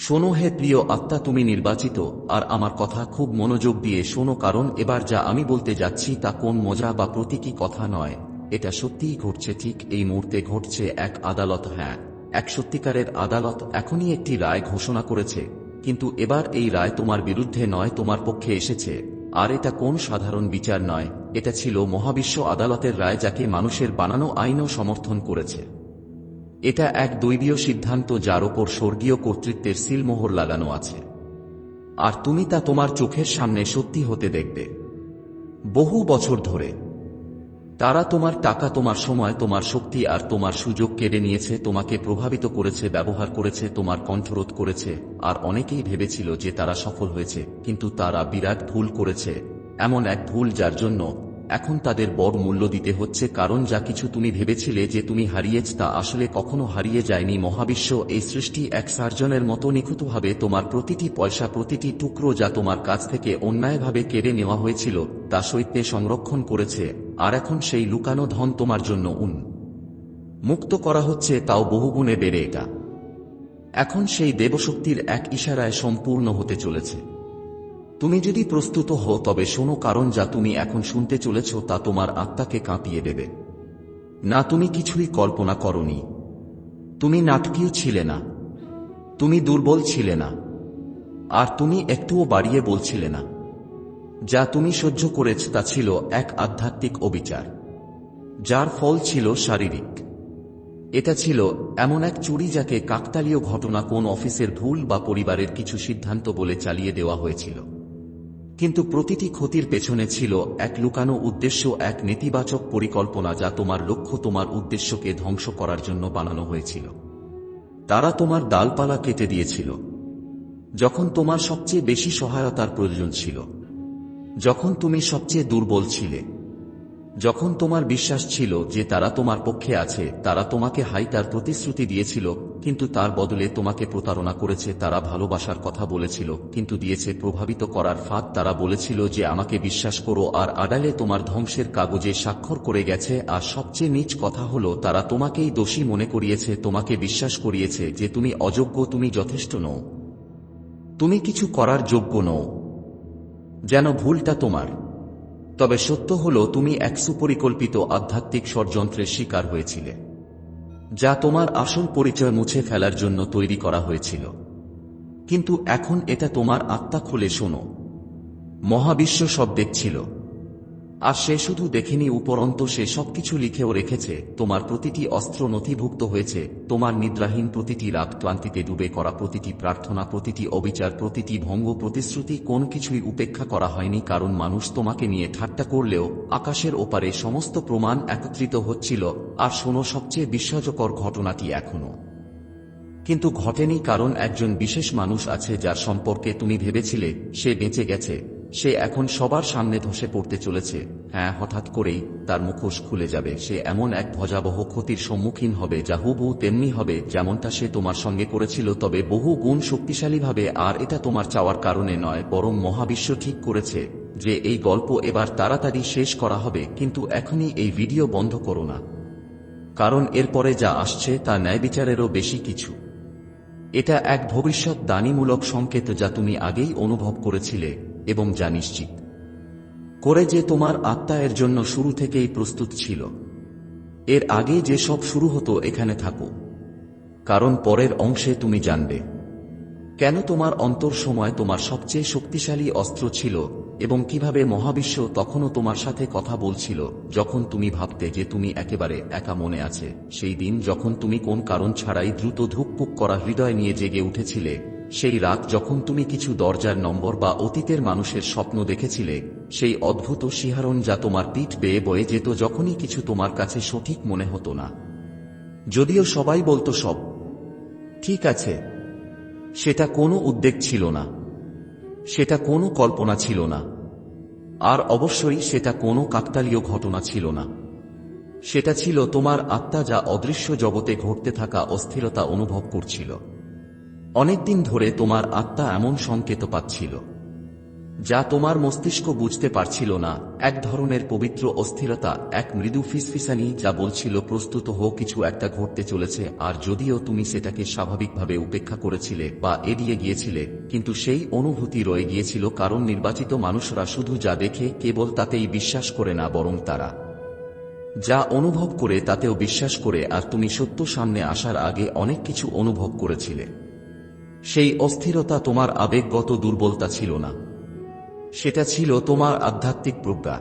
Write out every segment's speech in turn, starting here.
শোনো হে প্রিয় আত্মা, তুমি নির্বাচিত, আর আমার কথা খুব মনোযোগ দিয়ে শোনো, কারণ এবার যা আমি বলতে যাচ্ছি তা কোন মজা বা প্রতীকী কথা নয়। এটা সত্যিই ঘটছে, ঠিক এই মুহূর্তে ঘটছে এক আদালত হ্যাঁ এক সত্যিকারের আদালত এখনই একটি রায় ঘোষণা করেছে। কিন্তু এবার এই রায় তোমার বিরুদ্ধে নয়, তোমার পক্ষে এসেছে। আর এটা কোন সাধারণ বিচার নয়, এটা ছিল মহাবিশ্ব আদালতের রায় যাকে মানুষের বানানো আইনও সমর্থন করেছে। এটা এক দৈবীয় সিদ্ধান্ত যার ওপর স্বর্গীয় কর্তৃত্বের সিলমোহর লাগানো আছে। আর তুমি তা তোমার চোখের সামনে সত্যি হতে দেখবে। বহু বছর ধরে তারা তোমার টাকা, তোমার সময়, তোমার শক্তি আর তোমার সুযোগ কেড়ে নিয়েছে, তোমাকে প্রভাবিত করেছে, ব্যবহার করেছে, তোমার কণ্ঠরোধ করেছে, আর অনেকেই ভেবেছিল যে তারা সফল হয়েছে, কিন্তু তারা বিরাট ভুল করেছে, এমন এক ভুল যার জন্য এখন তাদের বড় মূল্য দিতে হচ্ছে কারণ যা কিছু তুমি ভেবেছিলে যে তুমি হারিয়েছ তা আসলে কখনো হারিয়ে যায়নি। মহাবিশ্ব এই সৃষ্টি এক সার্জনের মতো নিখুঁতভাবে তোমার প্রতিটি পয়সা, প্রতিটি টুকরো যা তোমার কাছ থেকে অন্যায়ভাবে কেড়ে নেওয়া হয়েছিল, তা সৈত্যে সংরক্ষণ করেছে। আর এখন সেই লুকানো ধন তোমার জন্য উন। মুক্ত করা হচ্ছে, তাও বহুগুণে বেড়ে এটা। এখন সেই দেবশক্তির এক ইশারায় সম্পূর্ণ হতে চলেছে। তুমি যদি প্রস্তুত হও, তবে শোনো কারণ যা তুমি এখন শুনতে চলেছ, তা তোমার আত্মাকে কাঁপিয়ে দেবে। না, তুমি কিছুই কল্পনা করনি। তুমি নাটকীয় ছিলে না। তুমি দুর্বল ছিলে না। আর তুমি একটুও বাড়িয়ে বলছিলে না। যা তুমি সহ্য করেছ, তা ছিল এক আধ্যাত্মিক অবিচার। যার ফল ছিল শারীরিক। এটা ছিল এমন এক চুরি যাকে কাকতালীয় ঘটনা কোন অফিসের ভুল বা পরিবারের কিছু সিদ্ধান্ত বলে চালিয়ে দেওয়া হয়েছিল। কিন্তু প্রতিটি ক্ষতির পেছনে ছিল এক লুকানো উদ্দেশ্য, এক নেতিবাচক পরিকল্পনা যা তোমার লক্ষ্য, তোমার উদ্দেশ্যকে ধ্বংস করার জন্য বানানো হয়েছিল। তারা তোমার ডালপালা কেটে দিয়েছিল। যখন তোমার সবচেয়ে বেশি সহায়তার প্রয়োজন ছিল, যখন তুমি সবচেয়ে দুর্বল ছিলে যখন তোমার বিশ্বাস ছিল যে তারা তোমার পক্ষে আছে, তারা তোমাকে হাই তার প্রতিশ্রুতি দিয়েছিল, কিন্তু তার বদলে তোমাকে প্রতারণা করেছে, তারা ভালোবাসার কথা বলেছিল, কিন্তু দিয়েছে প্রভাবিত করার ফাঁদ তারা বলেছিল যে আমাকে বিশ্বাস করো আর আড়ালে তোমার ধ্বংসের কাগজে স্বাক্ষর করে গেছে, আর সবচেয়ে নিচ কথা হলো তারা তোমাকেই দোষী মনে করিয়েছে, তোমাকে বিশ্বাস করিয়েছে যে তুমি অযোগ্য, তুমি যথেষ্ট নও। তুমি কিছু করার যোগ্য নও। যেন ভুলটা তোমার। তবে সত্য হল, তুমি এক সুপরিকল্পিত আধ্যাত্মিক ষড়যন্ত্রের শিকার হয়েছিলে, যা তোমার আসল পরিচয় মুছে ফেলার জন্য তৈরি করা হয়েছিল। কিন্তু এখন এটা তোমার আত্মা খুলে শোনো। মহাবিশ্ব সব দেখছিল। আর সে শুধু দেখেনি উপরন্ত সে সবকিছু লিখেও রেখেছে, তোমার প্রতিটি অস্ত্র নথিভুক্ত হয়েছে, তোমার নিদ্রাহীন প্রতিটি রাত ক্লান্তিতে ডুবে করা প্রতিটি প্রার্থনা, প্রতিটি অবিচার, প্রতিটি ভঙ্গ প্রতিশ্রুতি কোন কিছুই উপেক্ষা করা হয়নি, কারণ মানুষ তোমাকে নিয়ে ঠাট্টা করলেও আকাশের ওপারে সমস্ত প্রমাণ একত্রিত হচ্ছিল, আর শোনো সবচেয়ে বিস্ময়কর ঘটনাটি এখনও। কিন্তু ঘটেনি কারণ একজন বিশেষ মানুষ আছে যার সম্পর্কে তুমি ভেবেছিলে, সে বেঁচে গেছে। সে এখন সবার সামনে ধসে পড়তে চলেছে। হ্যাঁ হঠাৎ করেই তার মুখোশ খুলে যাবে। সে এমন এক ভজাবহ ক্ষতির সম্মুখীন হবে, যা হুবহু তেমনি হবে, যেমনটা সে তোমার সঙ্গে করেছিল, তবে বহু গুণ শক্তিশালীভাবে, আর এটা তোমার চাওয়ার কারণে নয়, বরং মহাবিশ্ব ঠিক করেছে যে এই গল্প এবার তাড়াতাড়ি শেষ করা হবে, কিন্তু এখনই এই ভিডিও বন্ধ করো না। কারণ এরপরে যা আসছে তা ন্যায় বিচারেরও বেশি কিছু। এটা এক ভবিষ্যৎ দানিমূলক সংকেত যা তুমি আগেই অনুভব করেছিলে। এবং যা নিশ্চিত। করে যে তোমার আত্মা এর জন্য শুরু থেকেই প্রস্তুত ছিল। এর আগে যে সব শুরু হতো, এখানে থাকো। কারণ পরের অংশে তুমি জানবে। কেন তোমার অন্তর সময় তোমার সবচেয়ে শক্তিশালী অস্ত্র ছিল এবং কীভাবে মহাবিশ্ব তখনও তোমার সাথে কথা বলছিল, যখন তুমি ভাবতে যে তুমি একেবারে একা মনে আছে, সেই দিন যখন তুমি কোন কারণ ছাড়াই দ্রুত ধুকপুক করা হৃদয় নিয়ে জেগে উঠেছিলে সেই রাত যখন তুমি কিছু দরজার নম্বর বা অতীতের মানুষের স্বপ্ন দেখেছিলে, সেই অদ্ভুত শিহারণ যা তোমার পিঠ বেয়ে বয়ে যেত যখনই কিছু তোমার কাছে সঠিক মনে হতো না। যদিও সবাই বলতো সব। ঠিক আছে। সেটা কোনো উদ্বেগ ছিল না। সেটা কোনো কল্পনা ছিল না। আর অবশ্যই সেটা কোনো কাকতালীয় ঘটনা ছিল না। সেটা ছিল তোমার আত্মা যা অদৃশ্য জগতে ঘটতে থাকা অস্থিরতা অনুভব করছিল। অনেকদিন ধরে তোমার আত্মা এমন সংকেত পাচ্ছিল, যা তোমার মস্তিষ্ক বুঝতে পারছিল না। এক ধরনের পবিত্র অস্থিরতা, এক মৃদু ফিসফিসানি যা বলছিল, প্রস্তুত হো কিছু একটা ঘটতে চলেছে, আর যদিও তুমি সেটাকে স্বাভাবিকভাবে উপেক্ষা করেছিলে বা এড়িয়ে গিয়েছিলে, কিন্তু সেই অনুভূতি রয়ে গিয়েছিল, কারণ নির্বাচিত মানুষরা শুধু যা দেখে, কেবল তাতেই বিশ্বাস করে না, বরং তারা যা অনুভব করে, তাতেও বিশ্বাস করে, আর তুমি সত্য সামনে আসার আগে অনেক কিছু অনুভব করেছিলে। সেই অস্থিরতা তোমার আবেগগত দুর্বলতা ছিল না। সেটা ছিল তোমার আধ্যাত্মিক প্রজ্ঞা,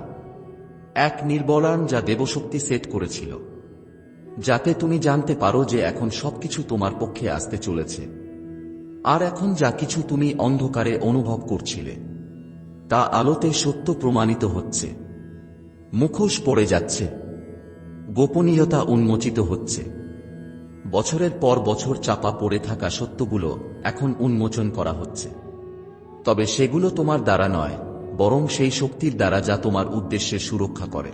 এক নির্বলান যা দেবশক্তি সেট করেছিল, যাতে তুমি জানতে পারো যে এখন সবকিছু তোমার পক্ষে আসতে চলেছে। আর এখন যা কিছু তুমি অন্ধকারে অনুভব করছিলে, তা আলোতে সত্য প্রমাণিত হচ্ছে। মুখোশ পড়ে যাচ্ছে, গোপনীয়তা উন্মোচিত হচ্ছে। বছরের পর বছর চাপা পড়ে থাকা সত্যগুলো এখন উন্মোচন করা হচ্ছে। তবে সেগুলো তোমার দ্বারা নয়, বরং সেই শক্তির দ্বারা যা তোমার উদ্দেশ্যে সুরক্ষা করে।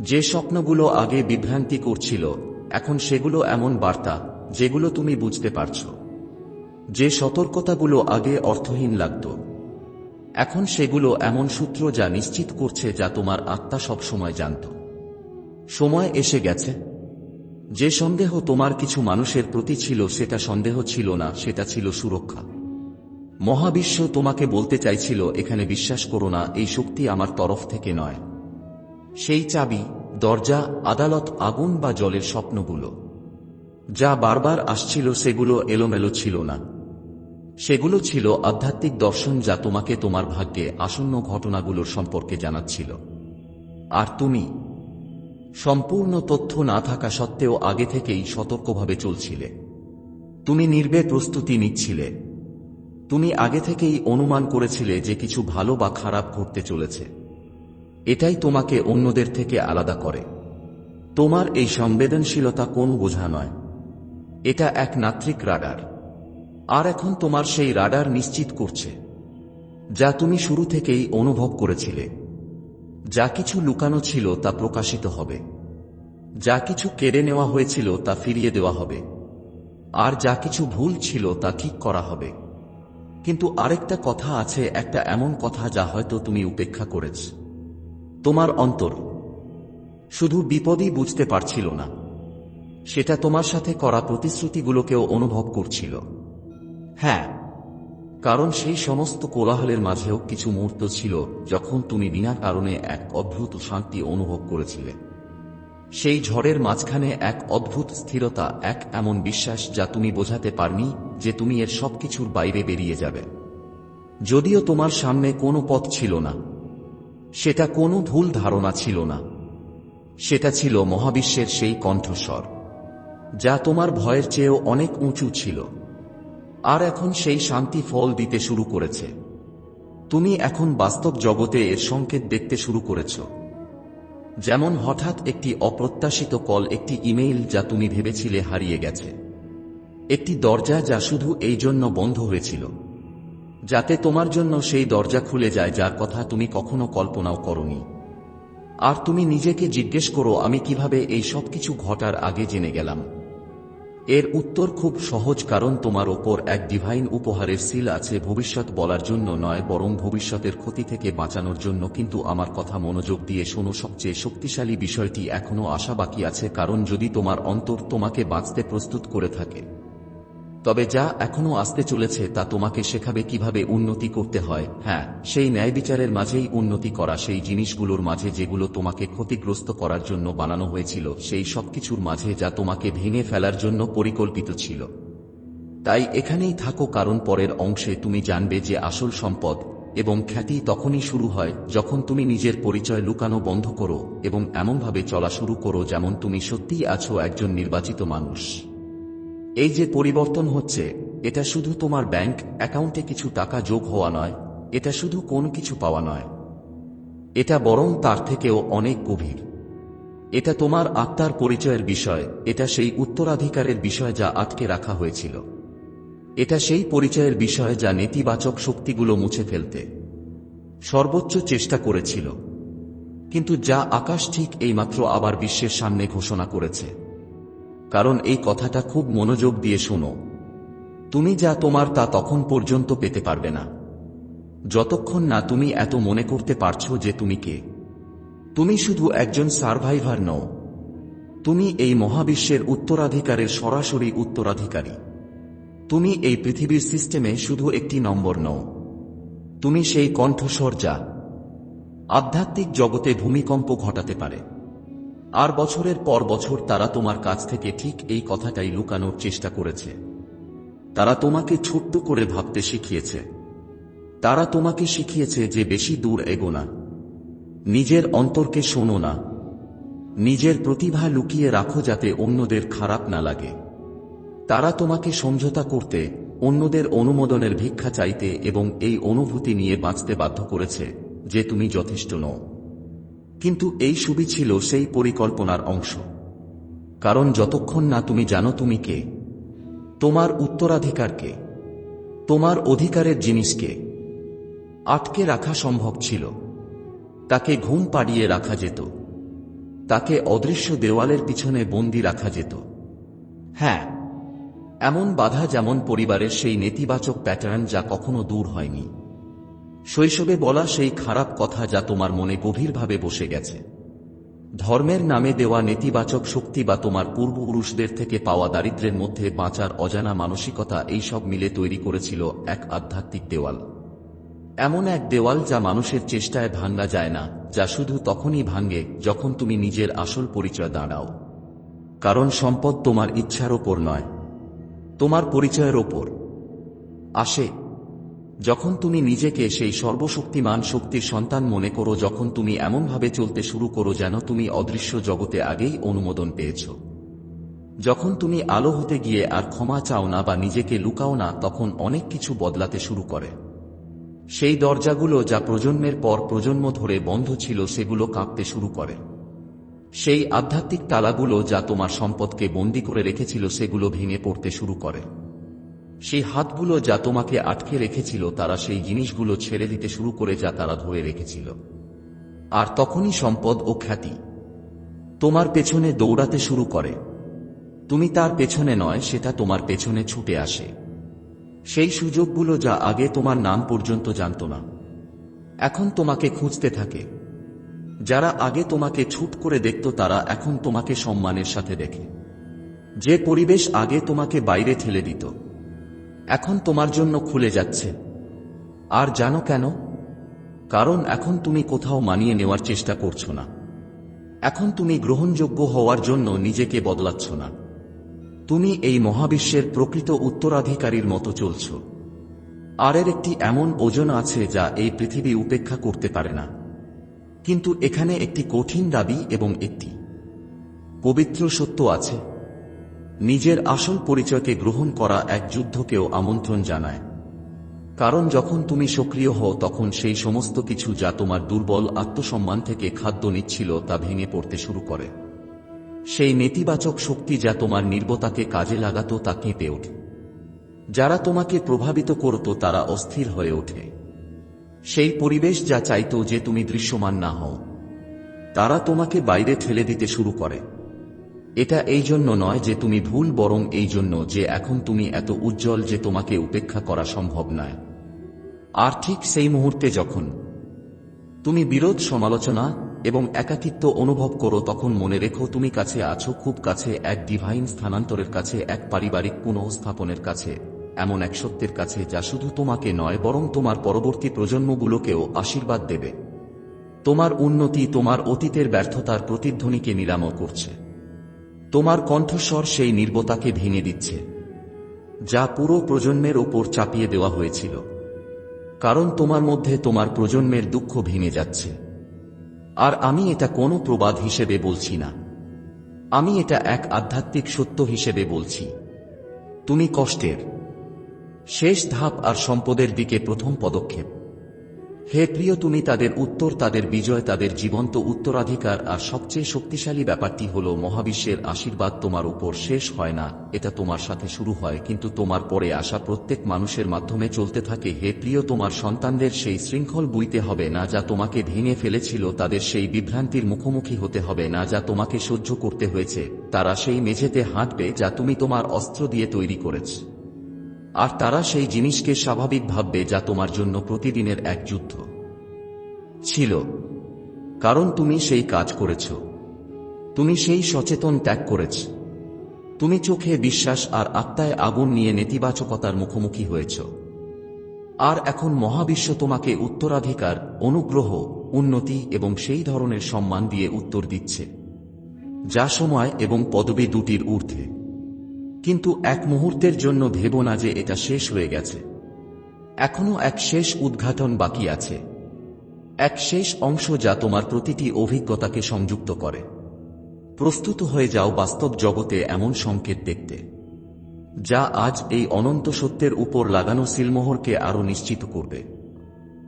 যে স্বপ্নগুলো আগে বিভ্রান্তি করছিল, এখন সেগুলো এমন বার্তা যেগুলো তুমি বুঝতে পারছ। যে সতর্কতাগুলো আগে অর্থহীন লাগত, এখন সেগুলো এমন সূত্র যা নিশ্চিত করছে যা তোমার আত্মা সবসময় জানত। সময় এসে গেছে যে সন্দেহ তোমার কিছু মানুষের প্রতি ছিল, সেটা সন্দেহ ছিল না, সেটা ছিল সুরক্ষা। মহাবিশ্ব তোমাকে বলতে চাইছিল, এখানে বিশ্বাস করো না, এই শক্তি আমার তরফ থেকে নয়। সেই চাবি, দরজা, আদালত, আগুন বা জলের স্বপ্নগুলো। যা বারবার আসছিল, সেগুলো এলোমেলো ছিল না। সেগুলো ছিল আধ্যাত্মিক দর্শন যা তোমাকে তোমার ভাগ্যে আসন্ন ঘটনাগুলোর সম্পর্কে জানাচ্ছিল। আর তুমি সম্পূর্ণ তথ্য না থাকা সত্ত্বেও আগে থেকেই সতর্কভাবে চলছিলে। তুমি নির্বে প্রস্তুতি নিচ্ছিলে। তুমি আগে থেকেই অনুমান করেছিলে যে কিছু ভালো বা খারাপ ঘটতে চলেছে। এটাই তোমাকে অন্যদের থেকে আলাদা করে। তোমার এই সংবেদনশীলতা কোন বোঝা নয়। এটা এক নাত্রিক রাডার। আর এখন তোমার সেই রাডার নিশ্চিত করছে, যা তুমি শুরু থেকেই অনুভব করেছিলে। যা কিছু লুকানো ছিল তা প্রকাশিত হবে। যা কিছু কেড়ে নেওয়া হয়েছিল তা ফিরিয়ে দেওয়া হবে। আর যা কিছু ভুল ছিল তা ঠিক করা হবে। কিন্তু আরেকটা কথা আছে, একটা এমন কথা যা হয়তো তুমি উপেক্ষা করেছ। তোমার অন্তর। শুধু বিপদই বুঝতে পারছিল না। সেটা তোমার সাথে করা প্রতিশ্রুতিগুলোকেও অনুভব করছিল। হ্যাঁ কারণ সেই সমস্ত কোলাহলের মাঝেও কিছু মুহূর্ত ছিল যখন তুমি বিনা কারণে এক অদ্ভুত শান্তি অনুভব করেছিলে। সেই ঝড়ের মাঝখানে এক অদ্ভুত স্থিরতা, এক এমন বিশ্বাস যা তুমি বোঝাতে পারনি যে তুমি এর সবকিছুর বাইরে বেরিয়ে যাবে। যদিও তোমার সামনে কোনো পথ ছিল না, সেটা কোনো ভুল ধারণা ছিল না। সেটা ছিল মহাবিশ্বের সেই কণ্ঠস্বর, যা তোমার ভয়ের চেয়েও অনেক উঁচু ছিল। আর এখন সেই শান্তি ফল দিতে শুরু করেছে। তুমি এখন বাস্তব জগতে এর সংকেত দেখতে শুরু করেছ। যেমন হঠাৎ একটি অপ্রত্যাশিত কল, একটি ইমেইল যা তুমি ভেবেছিলে হারিয়ে গেছে। একটি দরজা যা শুধু এই জন্য বন্ধ হয়েছিল। যাতে তোমার জন্য সেই দরজা খুলে যায় যার কথা তুমি কখনো কল্পনাও করনি। আর তুমি নিজেকে জিজ্ঞেস করো, আমি কীভাবে এই সব কিছু ঘটার আগে জেনে গেলাম। এর উত্তর খুব সহজ কারণ তোমার ওপর এক ডিভাইন উপহারের সিল আছে, ভবিষ্যৎ বলার জন্য নয়, বরং ভবিষ্যতের ক্ষতি থেকে বাঁচানোর জন্য। কিন্তু আমার কথা মনোযোগ দিয়ে শোনো, সবচেয়ে শক্তিশালী বিষয়টি এখনও আশা বাকি আছে, কারণ যদি তোমার অন্তর তোমাকে বাঁচতে প্রস্তুত করে থাকে তবে যা এখনও আসতে চলেছে তা তোমাকে শেখাবে কীভাবে উন্নতি করতে হয়। হ্যাঁ সেই ন্যায় বিচারের মাঝেই উন্নতি করা, সেই জিনিসগুলোর মাঝে যেগুলো তোমাকে ক্ষতিগ্রস্ত করার জন্য বানানো হয়েছিল, সেই সবকিছুর মাঝে যা তোমাকে ভেঙে ফেলার জন্য পরিকল্পিত ছিল। তাই এখানেই থাকো, কারণ পরের অংশে তুমি জানবে যে আসল সম্পদ এবং খ্যাতি তখনই শুরু হয় যখন তুমি নিজের পরিচয় লুকানো বন্ধ করো এবং এমনভাবে চলা শুরু করো যেমন তুমি সত্যিই আছো একজন নির্বাচিত মানুষ। এই যে পরিবর্তন হচ্ছে, এটা শুধু তোমার ব্যাংক অ্যাকাউন্টে কিছু টাকা যোগ হওয়া নয়, এটা শুধু কোন কিছু পাওয়া নয়। এটা বরং তার থেকেও অনেক গভীর। এটা তোমার আত্মার পরিচয়ের বিষয়, এটা সেই উত্তরাধিকারের বিষয় যা আটকে রাখা হয়েছিল। এটা সেই পরিচয়ের বিষয় যা নেতিবাচক শক্তিগুলো মুছে ফেলতে সর্বোচ্চ চেষ্টা করেছিল। কিন্তু যা আকাশ ঠিক এইমাত্র আবার বিশ্বের সামনে ঘোষণা করেছে। কারণ এই কথাটা খুব মনোযোগ দিয়ে শোনো। তুমি যা তোমার তা তখন পর্যন্ত পেতে পারবে না। যতক্ষণ না তুমি এত মনে করতে পারছ যে তুমি কে। তুমি শুধু একজন সার্ভাইভার নও। তুমি এই মহাবিশ্বের উত্তরাধিকারের সরাসরি উত্তরাধিকারী। তুমি এই পৃথিবীর সিস্টেমে শুধু একটি নম্বর নও। তুমি সেই কণ্ঠস্বর যা আধ্যাত্মিক জগতে ভূমিকম্প ঘটাতে পারে। আর বছরের পর বছর তারা তোমার কাছ থেকে ঠিক এই কথাটাই লুকানোর চেষ্টা করেছে। তারা তোমাকে ছোট্ট করে ভাবতে শিখিয়েছে। তারা তোমাকে শিখিয়েছে যে বেশি দূর এগো না। নিজের অন্তরকে শোনো না। নিজের প্রতিভা লুকিয়ে রাখো যাতে অন্যদের খারাপ না লাগে। তারা তোমাকে সমঝোতা করতে, অন্যদের অনুমোদনের ভিক্ষা চাইতে এবং এই অনুভূতি নিয়ে বাঁচতে বাধ্য করেছে যে তুমি যথেষ্ট নও। কিন্তু এই সুবি ছিল সেই পরিকল্পনার অংশ। কারণ যতক্ষণ না তুমি জানো তুমি কে, তোমার উত্তরাধিকারকে তোমার অধিকারের জিনিসকে আটকে রাখা সম্ভব ছিল। তাকে ঘুম পাড়িয়ে রাখা যেত। তাকে অদৃশ্য দেওয়ালের পিছনে বন্দি রাখা যেত। হ্যাঁ এমন বাধা যেমন পরিবারের সেই নেতিবাচক প্যাটার্ন যা কখনো দূর হয়নি। শৈশবে বলা সেই খারাপ কথা যা তোমার মনে গভীরভাবে বসে গেছে। ধর্মের নামে দেওয়া নেতিবাচক শক্তি বা তোমার পূর্বপুরুষদের থেকে পাওয়া দারিদ্র্যের মধ্যে বাঁচার অজানা মানসিকতা এইসব মিলে তৈরি করেছিল এক আধ্যাত্মিক দেওয়াল। এমন এক দেওয়াল যা মানুষের চেষ্টায় ভাঙ্গা যায় না, যা শুধু তখনই ভাঙ্গে যখন তুমি নিজের আসল পরিচয় দাঁড়াও। কারণ সম্পদ তোমার ইচ্ছার ওপর নয়, তোমার পরিচয়ের ওপর। আসে যখন তুমি নিজেকে সেই সর্বশক্তিমান শক্তির সন্তান মনে করো, যখন তুমি এমনভাবে চলতে শুরু করো যেন তুমি অদৃশ্য জগতে আগেই অনুমোদন পেয়েছ। যখন তুমি আলো হতে গিয়ে আর ক্ষমা চাও না বা নিজেকে লুকাও না, তখন অনেক কিছু বদলাতে শুরু করে। সেই দরজাগুলো যা প্রজন্মের পর প্রজন্ম ধরে বন্ধ ছিল, সেগুলো কাঁপতে শুরু করে। সেই আধ্যাত্মিক তালাগুলো যা তোমার সম্পদকে বন্দি করে রেখেছিল, সেগুলো ভেঙে পড়তে শুরু করে। সেই হাতগুলো যা তোমাকে আটকে রেখেছিল, তারা সেই জিনিসগুলো ছেড়ে দিতে শুরু করে যা তারা ধরে রেখেছিল। আর তখনই সম্পদ ও খ্যাতি তোমার পেছনে দৌড়াতে শুরু করে। তুমি তার পেছনে নয়, সেটা তোমার পেছনে ছুটে আসে। সেই সুযোগগুলো যা আগে তোমার নাম পর্যন্ত জানত না, এখন তোমাকে খুঁজতে থাকে। যারা আগে তোমাকে ছুট করে দেখত, তারা এখন তোমাকে সম্মানের সাথে দেখে। যে পরিবেশ আগে তোমাকে বাইরে ঠেলে দিত এখন তোমার জন্য খুলে যাচ্ছে। আর জানো কেন? কারণ এখন তুমি কোথাও মানিয়ে নেওয়ার চেষ্টা করছ না। এখন তুমি গ্রহণযোগ্য হওয়ার জন্য নিজেকে বদলাচ্ছ না। তুমি এই মহাবিশ্বের প্রকৃত উত্তরাধিকারীর মতো চলছ। আর এর একটি এমন ওজন আছে যা এই পৃথিবী উপেক্ষা করতে পারে না। কিন্তু এখানে একটি কঠিন দাবি এবং একটি। পবিত্র সত্য আছে। নিজের আসল পরিচয়কে গ্রহণ করা এক যুদ্ধকেও আমন্ত্রণ জানায়। কারণ যখন তুমি সক্রিয় হও, তখন সেই সমস্ত কিছু যা তোমার দুর্বল আত্মসম্মান থেকে খাদ্য নিচ্ছিল তা ভেঙে পড়তে শুরু করে। সেই নেতিবাচক শক্তি যা তোমার নির্বতাকে কাজে লাগাতো তা কেঁপে ওঠে। যারা তোমাকে প্রভাবিত করত, তারা অস্থির হয়ে ওঠে। সেই পরিবেশ যা চাইত যে তুমি দৃশ্যমান না হও, তারা তোমাকে বাইরে ঠেলে দিতে শুরু করে। এটা এই জন্য নয় যে তুমি ভুল, বরং এই জন্য যে এখন তুমি এত উজ্জ্বল যে তোমাকে উপেক্ষা করা সম্ভব নয়। আর ঠিক সেই মুহূর্তে যখন তুমি বিরোধ, সমালোচনা এবং একাকিত্ব অনুভব করো, তখন মনে রেখো তুমি কাছে আছো, খুব কাছে, এক ডিভাইন স্থানান্তরের কাছে, এক পারিবারিক পুনঃস্থাপনের কাছে, এমন এক সত্যের কাছে যা শুধু তোমাকে নয়, বরং তোমার পরবর্তী প্রজন্মগুলোকেও আশীর্বাদ দেবে। তোমার উন্নতি, তোমার অতীতের ব্যর্থতার প্রতিধ্বনিকে নিরাময় করছে। তোমার কণ্ঠস্বর সেই নির্বতাকে ভেঙে দিচ্ছে, যা পুরো প্রজন্মের ওপর চাপিয়ে দেওয়া হয়েছিল, কারণ তোমার মধ্যে তোমার প্রজন্মের দুঃখ ভেঙে যাচ্ছে। আর আমি এটা কোনো প্রবাদ হিসেবে বলছি না। আমি এটা এক আধ্যাত্মিক সত্য হিসেবে বলছি। তুমি কষ্টের। শেষ ধাপ আর সম্পদের দিকে প্রথম পদক্ষেপ। হে প্রিয়, তুমি তাদের উত্তর, তাদের বিজয়, তাদের জীবন্ত উত্তরাধিকার, আর সবচেয়ে শক্তিশালী ব্যাপারটি হল, মহাবিশ্বের আশীর্বাদ তোমার উপর শেষ হয় না, এটা তোমার সাথে শুরু হয়, কিন্তু তোমার পরে আসা প্রত্যেক মানুষের মাধ্যমে চলতে থাকে। হে প্রিয়, তোমার সন্তানদের সেই শৃঙ্খল বুইতে হবে, না যা তোমাকে ভেঙে ফেলেছিল, তাদের সেই বিভ্রান্তির মুখোমুখি হতে হবে, না যা তোমাকে সহ্য করতে হয়েছে। তারা সেই মেঝেতে হাঁটবে, যা তুমি তোমার অস্ত্র দিয়ে তৈরি করেছ। আর তারা সেই জিনিসকে স্বাভাবিক ভাববে যা তোমার জন্য প্রতিদিনের এক যুদ্ধ। ছিল, কারণ তুমি সেই কাজ করেছ। তুমি সেই সচেতন ত্যাগ করেছ। তুমি চোখে বিশ্বাস আর আত্মায় আগুন নিয়ে নেতিবাচকতার মুখোমুখি হয়েছ। আর এখন মহাবিশ্ব তোমাকে উত্তরাধিকার, অনুগ্রহ, উন্নতি এবং সেই ধরনের সম্মান দিয়ে উত্তর দিচ্ছে, যা সময় এবং পদবী দুটির ঊর্ধ্বে। কিন্তু এক মুহূর্তের জন্য ভেব না যে এটা শেষ হয়ে গেছে। এখনও এক শেষ উদ্ঘাটন বাকি আছে। এক শেষ অংশ যা তোমার প্রতিটি অভিজ্ঞতাকে সংযুক্ত করে। প্রস্তুত হয়ে যাও বাস্তব জগতে এমন সংকেত দেখতে, যা আজ এই অনন্ত সত্যের উপর লাগানো সিলমোহরকে আরও নিশ্চিত করবে।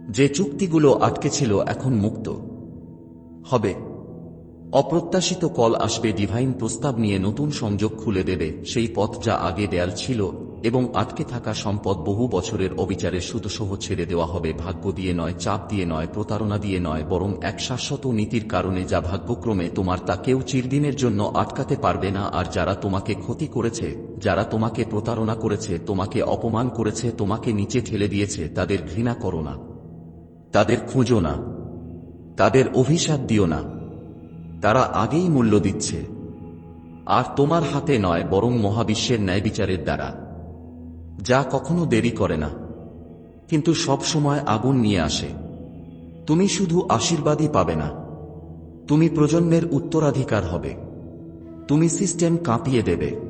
যে চুক্তিগুলো আটকে ছিল এখন মুক্ত হবে। অপ্রত্যাশিত কল আসবে ডিভাইন প্রস্তাব নিয়ে নতুন সংযোগ খুলে দেবে সেই পথ যা আগে দেয়াল ছিল এবং আটকে থাকা সম্পদ বহু বছরের অবিচারে সুদসহ ছেড়ে দেওয়া হবে। ভাগ্য দিয়ে নয়, চাপ দিয়ে নয়, প্রতারণা দিয়ে নয়, বরং এক শাশ্বত নীতির কারণে যা ভাগ্যক্রমে তোমার তা কেউ চিরদিনের জন্য আটকাতে পারবে না। আর যারা তোমাকে ক্ষতি করেছে, যারা তোমাকে প্রতারণা করেছে, তোমাকে অপমান করেছে, তোমাকে নিচে ঠেলে দিয়েছে, তাদের ঘৃণা করো না। তাদের খুঁজো না। তাদের অভিশাপ দিও না। তারা আগেই মূল্য দিচ্ছে। আর তোমার হাতে নয়, বরং মহাবিশ্বের ন্যায় বিচারের দ্বারা। যা কখনো দেরি করে না। কিন্তু সব সময় আগুন নিয়ে আসে। তুমি শুধু আশীর্বাদই পাবে না। তুমি প্রজন্মের উত্তরাধিকার হবে। তুমি সিস্টেম কাঁপিয়ে দেবে।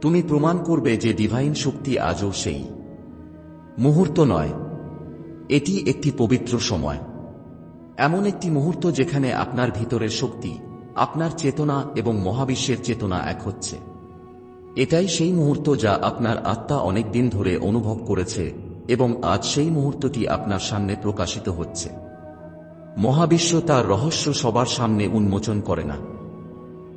তুমি প্রমাণ করবে যে ডিভাইন শক্তি আজও সেই। মুহূর্ত নয়। এটি একটি পবিত্র সময়। এমন একটি মুহূর্ত যেখানে আপনার ভিতরের শক্তি, আপনার চেতনা এবং মহাবিশ্বের চেতনা এক হচ্ছে। এটাই সেই মুহূর্ত যা আপনার আত্মা অনেক দিন ধরে অনুভব করেছে এবং আজ সেই মুহূর্তটি আপনার সামনে প্রকাশিত হচ্ছে। মহাবিশ্ব তার রহস্য সবার সামনে উন্মোচন করে না।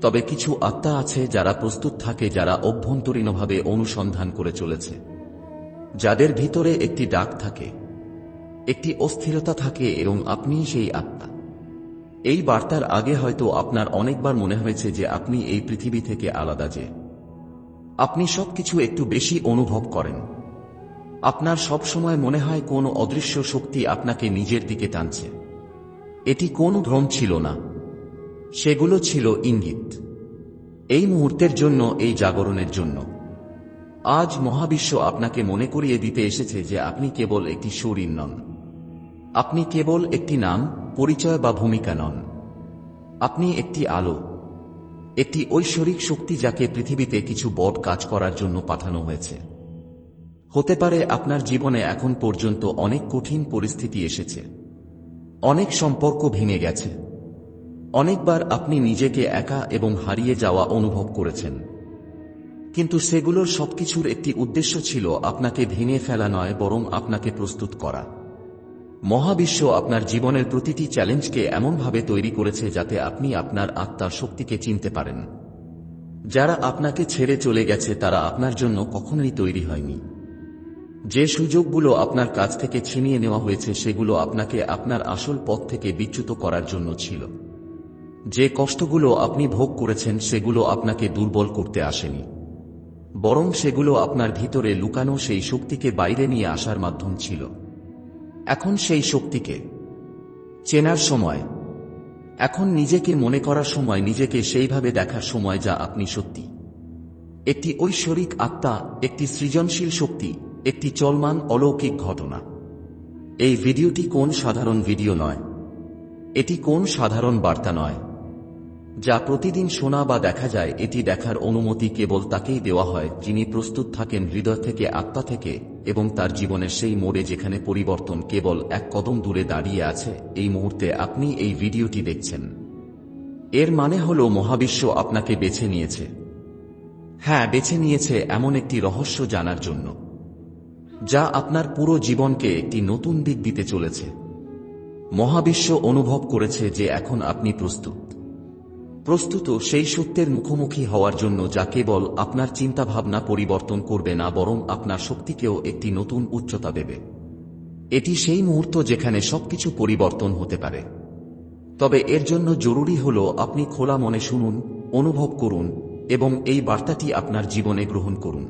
তবে কিছু আত্মা আছে যারা প্রস্তুত থাকে, যারা অভ্যন্তরীণভাবে অনুসন্ধান করে চলেছে। যাদের ভিতরে একটি ডাক থাকে একটি অস্থিরতা থাকে এবং আপনি সেই আত্মা। এই বার্তার আগে হয়তো আপনার অনেকবার মনে হয়েছে যে আপনি এই পৃথিবী থেকে আলাদা যে। আপনি সবকিছু একটু বেশি অনুভব করেন। আপনার সব সময় মনে হয় কোন অদৃশ্য শক্তি আপনাকে নিজের দিকে টানছে। এটি কোন ভ্রম ছিল না। সেগুলো ছিল ইঙ্গিত। এই মুহূর্তের জন্য, এই জাগরণের জন্য। আজ মহাবিশ্ব আপনাকে মনে করিয়ে দিতে এসেছে যে আপনি কেবল একটি শরীর নন। আপনি কেবল একটি নাম, পরিচয় বা ভূমিকা নন। আপনি একটি আলো, একটি ঐশ্বরিক শক্তি যাকে পৃথিবীতে কিছু বট কাজ করার জন্য পাঠানো হয়েছে। হতে পারে আপনার জীবনে এখন পর্যন্ত অনেক কঠিন পরিস্থিতি এসেছে। অনেক সম্পর্ক ভেঙে গেছে। অনেকবার আপনি নিজেকে একা এবং হারিয়ে যাওয়া অনুভব করেছেন। কিন্তু সেগুলোর সবকিছুর একটি উদ্দেশ্য ছিল আপনাকে ভেঙে ফেলা নয়, বরং আপনাকে প্রস্তুত করা। মহাবিশ্ব আপনার জীবনের প্রতিটি চ্যালেঞ্জকে এমনভাবে তৈরি করেছে যাতে আপনি আপনার আত্মার শক্তিকে চিনতে পারেন। যারা আপনাকে ছেড়ে চলে গেছে, তারা আপনার জন্য কখনোই তৈরি হয়নি। যে সুযোগগুলো আপনার কাছ থেকে ছিনিয়ে নেওয়া হয়েছে, সেগুলো আপনাকে আপনার আসল পথ থেকে বিচ্যুত করার জন্য ছিল। যে কষ্টগুলো আপনি ভোগ করেছেন, সেগুলো আপনাকে দুর্বল করতে আসেনি। বরং সেগুলো আপনার ভিতরে লুকানো সেই শক্তিকে বাইরে নিয়ে আসার মাধ্যম ছিল। এখন সেই শক্তিকে চেনার সময়, এখন নিজেকে মনে করার সময়, নিজেকে সেইভাবে দেখার সময় যা আপনি সত্যি। একটি ঐশ্বরিক আত্মা, একটি সৃজনশীল শক্তি, একটি চলমান অলৌকিক ঘটনা। এই ভিডিওটি কোন সাধারণ ভিডিও নয়? এটি কোন সাধারণ বার্তা নয়? যা প্রতিদিন শোনা বা দেখা যায়, এটি দেখার অনুমতি কেবল তাকেই দেওয়া হয়, যিনি প্রস্তুত থাকেন হৃদয় থেকে, আত্মা থেকে, এবং তার জীবনের সেই মোড়ে যেখানে পরিবর্তন কেবল এক কদম দূরে দাঁড়িয়ে আছে। এই মুহূর্তে আপনি এই ভিডিওটি দেখছেন। এর মানে হল, মহাবিশ্ব আপনাকে বেছে নিয়েছে। হ্যাঁ বেছে নিয়েছে এমন একটি রহস্য জানার জন্য, যা আপনার পুরো জীবনকে একটি নতুন দিক দিতে চলেছে। মহাবিশ্ব অনুভব করেছে যে এখন আপনি প্রস্তুত। প্রস্তুত সেই সত্যের মুখোমুখি হওয়ার জন্য যা কেবল আপনার চিন্তাভাবনা পরিবর্তন করবে না, বরং আপনার শক্তিকেও একটি নতুন উচ্চতা দেবে। এটি সেই মুহূর্ত যেখানে সবকিছু পরিবর্তন হতে পারে। তবে এর জন্য জরুরি হল আপনি খোলা মনে শুনুন, অনুভব করুন, এবং এই বার্তাটি আপনার জীবনে গ্রহণ করুন।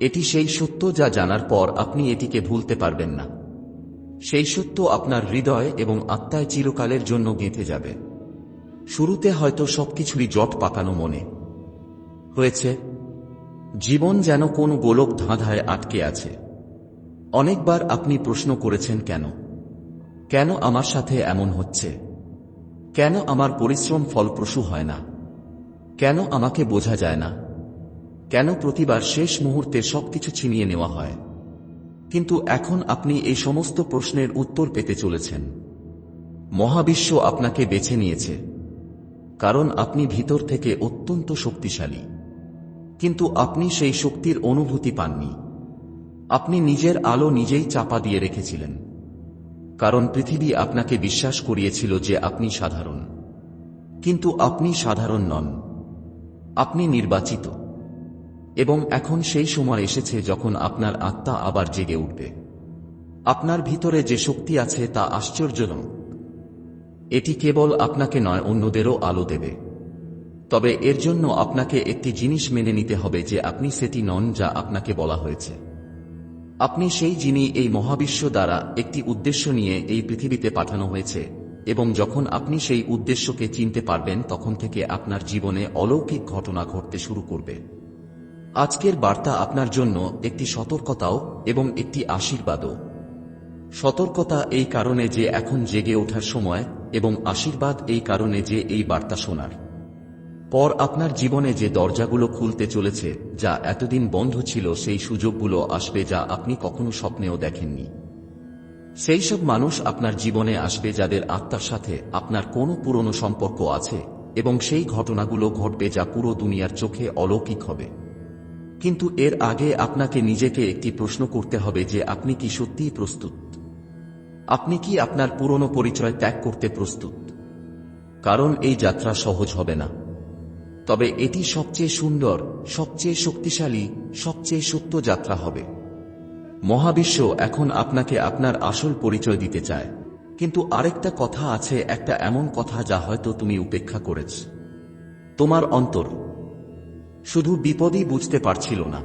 এটি সেই সত্য যা জানার পর আপনি এটিকে ভুলতে পারবেন না। সেই সত্য আপনার হৃদয় এবং আত্মায় চিরকালের জন্য গেঁথে যাবে। শুরুতে হয়তো সবকিছুরই জট পাকানো মনে। হয়েছে, জীবন যেন কোন গোলক ধাঁধায় আটকে আছে। অনেকবার আপনি প্রশ্ন করেছেন কেন? কেন আমার সাথে এমন হচ্ছে? কেন আমার পরিশ্রম ফলপ্রসূ হয় না? কেন আমাকে বোঝা যায় না? কেন প্রতিবার শেষ মুহূর্তে সবকিছু ছিনিয়ে নেওয়া হয়? কিন্তু এখন আপনি এই সমস্ত প্রশ্নের উত্তর পেতে চলেছেন। মহাবিশ্ব আপনাকে বেছে নিয়েছে। কারণ আপনি ভিতর থেকে অত্যন্ত শক্তিশালী। কিন্তু আপনি সেই শক্তির অনুভূতি পাননি। আপনি নিজের আলো নিজেই চাপা দিয়ে রেখেছিলেন। কারণ পৃথিবী আপনাকে বিশ্বাস করিয়েছিল যে আপনি সাধারণ। কিন্তু আপনি সাধারণ নন। আপনি নির্বাচিত। এবং এখন সেই সময় এসেছে যখন আপনার আত্মা আবার জেগে উঠবে। আপনার ভিতরে যে শক্তি আছে তা আশ্চর্যজনক। এটি কেবল আপনাকে নয়, অন্যদেরও আলো দেবে। তবে এর জন্য আপনাকে একটি জিনিস মেনে নিতে হবে যে আপনি সেটি নন যা আপনাকে বলা হয়েছে। আপনি সেই যিনি এই মহাবিশ্ব দ্বারা একটি উদ্দেশ্য নিয়ে এই পৃথিবীতে পাঠানো হয়েছে এবং যখন আপনি সেই উদ্দেশ্যকে চিনতে পারবেন, তখন থেকে আপনার জীবনে অলৌকিক ঘটনা ঘটতে শুরু করবে। আজকের বার্তা আপনার জন্য একটি সতর্কতাও এবং একটি আশীর্বাদও। সতর্কতা এই কারণে যে এখন জেগে ওঠার সময় এবং আশীর্বাদ এই কারণে যে এই বার্তা শোনার। পর আপনার জীবনে যে দরজাগুলো খুলতে চলেছে, যা এতদিন বন্ধ ছিল, সেই সুযোগগুলো আসবে যা আপনি কখনো স্বপ্নেও দেখেননি। সেই সব মানুষ আপনার জীবনে আসবে যাদের আত্মার সাথে আপনার কোনো পুরনো সম্পর্ক আছে এবং সেই ঘটনাগুলো ঘটবে যা পুরো দুনিয়ার চোখে অলৌকিক হবে। কিন্তু এর আগে আপনাকে নিজেকে একটি প্রশ্ন করতে হবে যে আপনি কি সত্যিই প্রস্তুত? আপনি কি আপনার পুরনো পরিচয় ত্যাগ করতে প্রস্তুত? কারণ এই যাত্রা সহজ হবে না। তবে এটি সবচেয়ে সুন্দর, সবচেয়ে শক্তিশালী, সবচেয়ে সত্য যাত্রা হবে। মহাবিশ্ব এখন আপনাকে আপনার আসল পরিচয় দিতে চায়। কিন্তু আরেকটা কথা আছে, একটা এমন কথা যা হয়তো তুমি উপেক্ষা করেছ। তোমার অন্তর। শুধু বিপদই বুঝতে পারছিল না।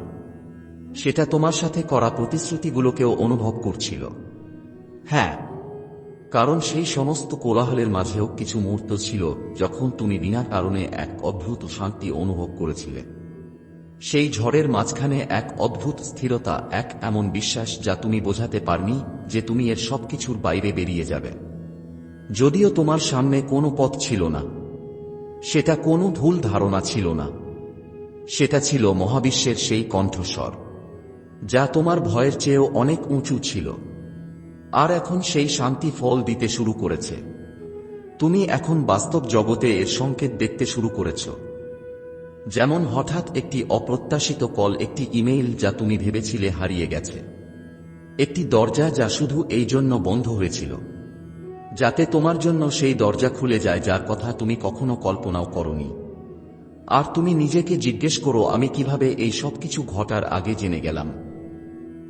সেটা তোমার সাথে করা প্রতিশ্রুতিগুলোকেও অনুভব করছিল। হ্যাঁ কারণ সেই সমস্ত কোলাহলের মাঝেও কিছু মুহূর্ত ছিল যখন তুমি বিনা কারণে এক অদ্ভুত শান্তি অনুভব করেছিলে। সেই ঝড়ের মাঝখানে এক অদ্ভুত স্থিরতা, এক এমন বিশ্বাস যা তুমি বোঝাতে পারনি যে তুমি এর সবকিছুর বাইরে বেরিয়ে যাবে। যদিও তোমার সামনে কোনো পথ ছিল না, সেটা কোনো ভুল ধারণা ছিল না। সেটা ছিল মহাবিশ্বের সেই কণ্ঠস্বর, যা তোমার ভয়ের চেয়েও অনেক উঁচু ছিল। আর এখন সেই শান্তি ফল দিতে শুরু করেছে। তুমি এখন বাস্তব জগতে এর সংকেত দেখতে শুরু করেছ। যেমন হঠাৎ একটি অপ্রত্যাশিত কল, একটি ইমেইল যা তুমি ভেবেছিলে হারিয়ে গেছে। একটি দরজা যা শুধু এই জন্য বন্ধ হয়েছিল। যাতে তোমার জন্য সেই দরজা খুলে যায় যার কথা তুমি কখনো কল্পনাও করনি। আর তুমি নিজেকে জিজ্ঞেস করো, আমি কীভাবে এই সব কিছু ঘটার আগে জেনে গেলাম।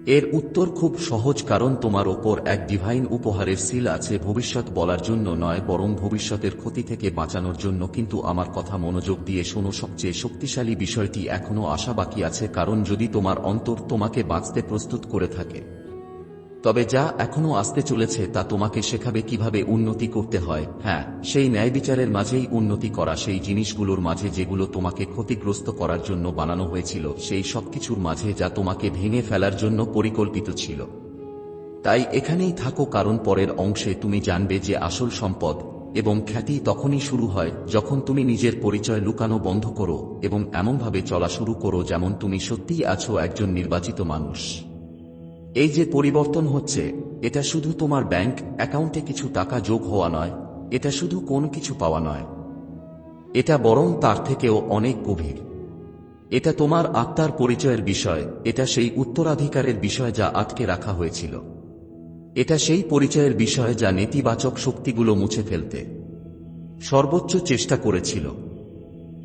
এর উত্তর খুব সহজ কারণ তোমার ওপর এক ডিভাইন উপহারের সিল আছে ভবিষ্যৎ বলার জন্য নয়, বরং ভবিষ্যতের ক্ষতি থেকে বাঁচানোর জন্য। কিন্তু আমার কথা মনোযোগ দিয়ে শোনো, সবচেয়ে শক্তিশালী বিষয়টি এখনও আশা বাকি আছে, কারণ যদি তোমার অন্তর তোমাকে বাঁচতে প্রস্তুত করে থাকে তবে যা এখনও আসতে চলেছে তা তোমাকে শেখাবে কীভাবে উন্নতি করতে হয়। হ্যাঁ সেই ন্যায় বিচারের মাঝেই উন্নতি করা সেই জিনিসগুলোর মাঝে যেগুলো তোমাকে ক্ষতিগ্রস্ত করার জন্য বানানো হয়েছিল, সেই সবকিছুর মাঝে যা তোমাকে ভেঙে ফেলার জন্য পরিকল্পিত ছিল। তাই এখানেই থাকো কারণ পরের অংশে তুমি জানবে যে আসল সম্পদ এবং খ্যাতি তখনই শুরু হয় যখন তুমি নিজের পরিচয় লুকানো বন্ধ করো এবং এমনভাবে চলা শুরু করো যেমন তুমি সত্যিই আছো একজন নির্বাচিত মানুষ। এই যে পরিবর্তন হচ্ছে, এটা শুধু তোমার ব্যাংক অ্যাকাউন্টে কিছু টাকা যোগ হওয়া নয়, এটা শুধু কোনো কিছু পাওয়া নয়। এটা বরং তার থেকেও অনেক গভীর। এটা তোমার আত্মার পরিচয়ের বিষয়, এটা সেই উত্তরাধিকারের বিষয় যা আটকে রাখা হয়েছিল। এটা সেই পরিচয়ের বিষয় যা নেতিবাচক শক্তিগুলো মুছে ফেলতে সর্বোচ্চ চেষ্টা করেছিল।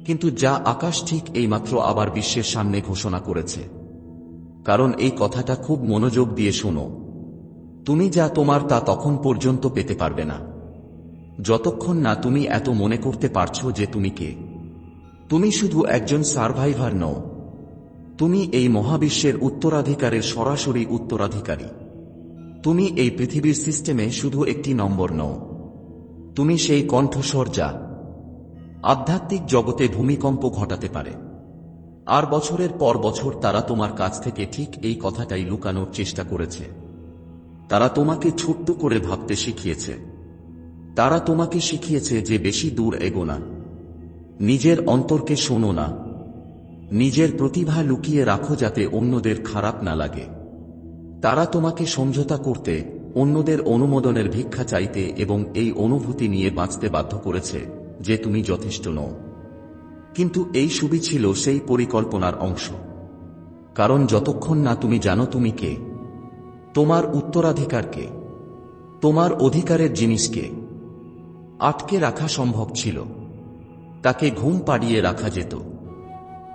কিন্তু যা আকাশ ঠিক এইমাত্র আবার বিশ্বের সামনে ঘোষণা করেছে। কারণ এই কথাটা খুব মনোযোগ দিয়ে শোনো। তুমি যা তোমার তা তখন পর্যন্ত পেতে পারবে না। যতক্ষণ না তুমি এত মনে করতে পারছ যে তুমি কে। তুমি শুধু একজন সার্ভাইভার নও। তুমি এই মহাবিশ্বের উত্তরাধিকারের সরাসরি উত্তরাধিকারী। তুমি এই পৃথিবীর সিস্টেমে শুধু একটি নম্বর নও। তুমি সেই কণ্ঠস্বর যা আধ্যাত্মিক জগতে ভূমিকম্প ঘটাতে পারে। আর বছরের পর বছর তারা তোমার কাছ থেকে ঠিক এই কথাটাই লুকানোর চেষ্টা করেছে। তারা তোমাকে ছোট্ট করে ভাবতে শিখিয়েছে। তারা তোমাকে শিখিয়েছে যে বেশি দূর এগো না। নিজের অন্তরকে শোনো না। নিজের প্রতিভা লুকিয়ে রাখো যাতে অন্যদের খারাপ না লাগে। তারা তোমাকে সমঝোতা করতে, অন্যদের অনুমোদনের ভিক্ষা চাইতে এবং এই অনুভূতি নিয়ে বাঁচতে বাধ্য করেছে যে তুমি যথেষ্ট নও। কিন্তু এই সুবি ছিল সেই পরিকল্পনার অংশ। কারণ যতক্ষণ না তুমি জানো তুমি কে, তোমার উত্তরাধিকারকে তোমার অধিকারের জিনিসকে আটকে রাখা সম্ভব ছিল। তাকে ঘুম পাড়িয়ে রাখা যেত।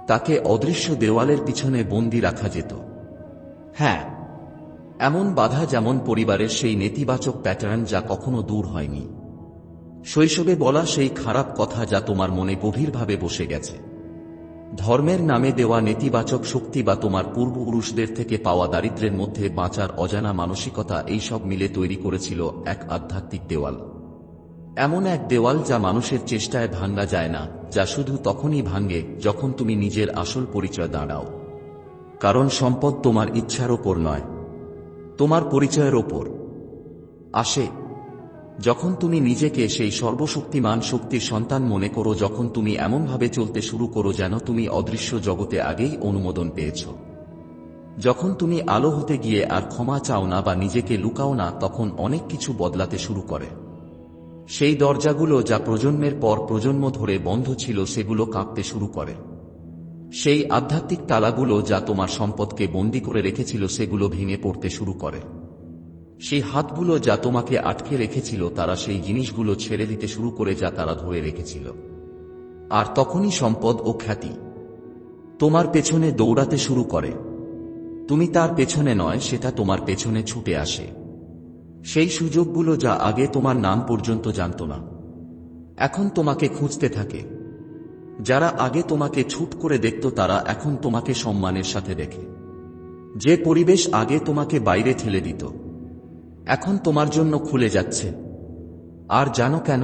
তাকে অদৃশ্য দেওয়ালের পিছনে বন্দি রাখা যেত। হ্যাঁ এমন বাধা যেমন পরিবারের সেই নেতিবাচক প্যাটার্ন যা কখনো দূর হয়নি। শৈশবে বলা সেই খারাপ কথা যা তোমার মনে গভীরভাবে বসে গেছে। ধর্মের নামে দেওয়া নেতিবাচক শক্তি বা তোমার পূর্বপুরুষদের থেকে পাওয়া দারিদ্র্যের মধ্যে বাঁচার অজানা মানসিকতা এইসব মিলে তৈরি করেছিল এক আধ্যাত্মিক দেওয়াল। এমন এক দেওয়াল যা মানুষের চেষ্টায় ভাঙ্গা যায় না, যা শুধু তখনই ভাঙ্গে যখন তুমি নিজের আসল পরিচয় দাঁড়াও। কারণ সম্পদ তোমার ইচ্ছার ওপর নয়, তোমার পরিচয়ের ওপর। আসে যখন তুমি নিজেকে সেই সর্বশক্তিমান শক্তির সন্তান মনে করো, যখন তুমি এমনভাবে চলতে শুরু করো যেন তুমি অদৃশ্য জগতে আগেই অনুমোদন পেয়েছ। যখন তুমি আলো হতে গিয়ে আর ক্ষমা চাও না বা নিজেকে লুকাও না, তখন অনেক কিছু বদলাতে শুরু করে। সেই দরজাগুলো যা প্রজন্মের পর প্রজন্ম ধরে বন্ধ ছিল, সেগুলো কাঁপতে শুরু করে। সেই আধ্যাত্মিক তালাগুলো যা তোমার সম্পদকে বন্দি করে রেখেছিল, সেগুলো ভেঙে পড়তে শুরু করে। সেই হাতগুলো যা তোমাকে আটকে রেখেছিল, তারা সেই জিনিসগুলো ছেড়ে দিতে শুরু করে যা তারা ধরে রেখেছিল। আর তখনই সম্পদ ও খ্যাতি তোমার পেছনে দৌড়াতে শুরু করে। তুমি তার পেছনে নয়, সেটা তোমার পেছনে ছুটে আসে। সেই সুযোগগুলো যা আগে তোমার নাম পর্যন্ত জানত না, এখন তোমাকে খুঁজতে থাকে। যারা আগে তোমাকে ছুট করে দেখত, তারা এখন তোমাকে সম্মানের সাথে দেখে। যে পরিবেশ আগে তোমাকে বাইরে ঠেলে দিত এখন তোমার জন্য খুলে যাচ্ছে। আর জানো কেন?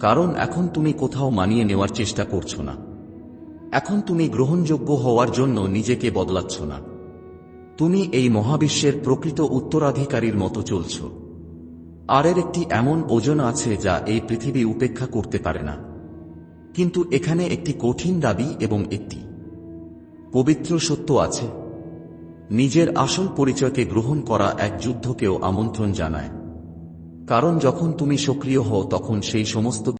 কারণ এখন তুমি কোথাও মানিয়ে নেওয়ার চেষ্টা করছ না। এখন তুমি গ্রহণযোগ্য হওয়ার জন্য নিজেকে বদলাচ্ছ না। তুমি এই মহাবিশ্বের প্রকৃত উত্তরাধিকারীর মতো চলছ। আর এর একটি এমন ওজন আছে যা এই পৃথিবী উপেক্ষা করতে পারে না। কিন্তু এখানে একটি কঠিন দাবি এবং একটি। পবিত্র সত্য আছে। নিজের আসল পরিচয়কে গ্রহণ করা এক যুদ্ধকেও আমন্ত্রণ জানায়। কারণ যখন তুমি সক্রিয় হও, তখন সেই সমস্ত